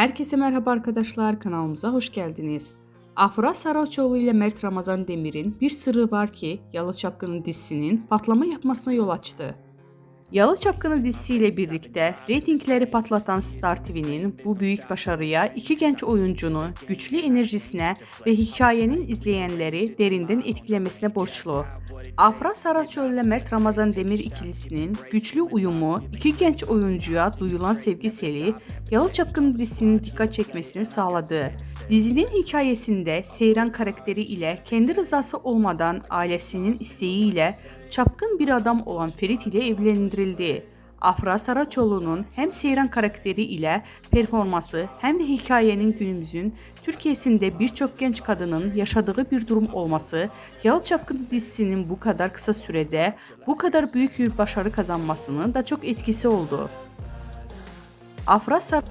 Herkese merhaba arkadaşlar kanalımıza hoş geldiniz. Afra Saraçoğlu ile Mert Ramazan Demir'in bir sırrı var ki Yalı Çapkını dizisinin patlama yapmasına yol açtı. Yalı Çapkını dizisiyle birlikte reytingleri patlatan Star TV'nin bu büyük başarıya iki genç oyuncunun güçlü enerjisine ve hikayenin izleyenleri derinden etkilemesine borçlu. Afra Saraçoğlu ile Mert Ramazan Demir ikilisinin güçlü uyumu iki genç oyuncuya duyulan sevgi seli Yalı Çapkını dizisinin dikkat çekmesini sağladı. Dizinin hikayesinde Seyran karakteri ile kendi rızası olmadan ailesinin isteğiyle çapkın bir adam olan Ferit ile evlendirildi. Afra Saraçoğlu'nun hem Seyran karakteri ile performansı hem de hikayenin günümüzün Türkiye'sinde birçok genç kadının yaşadığı bir durum olması, Yalı Çapkını dizisinin bu kadar kısa sürede bu kadar büyük bir başarı kazanmasının da çok etkisi oldu. Afra Sar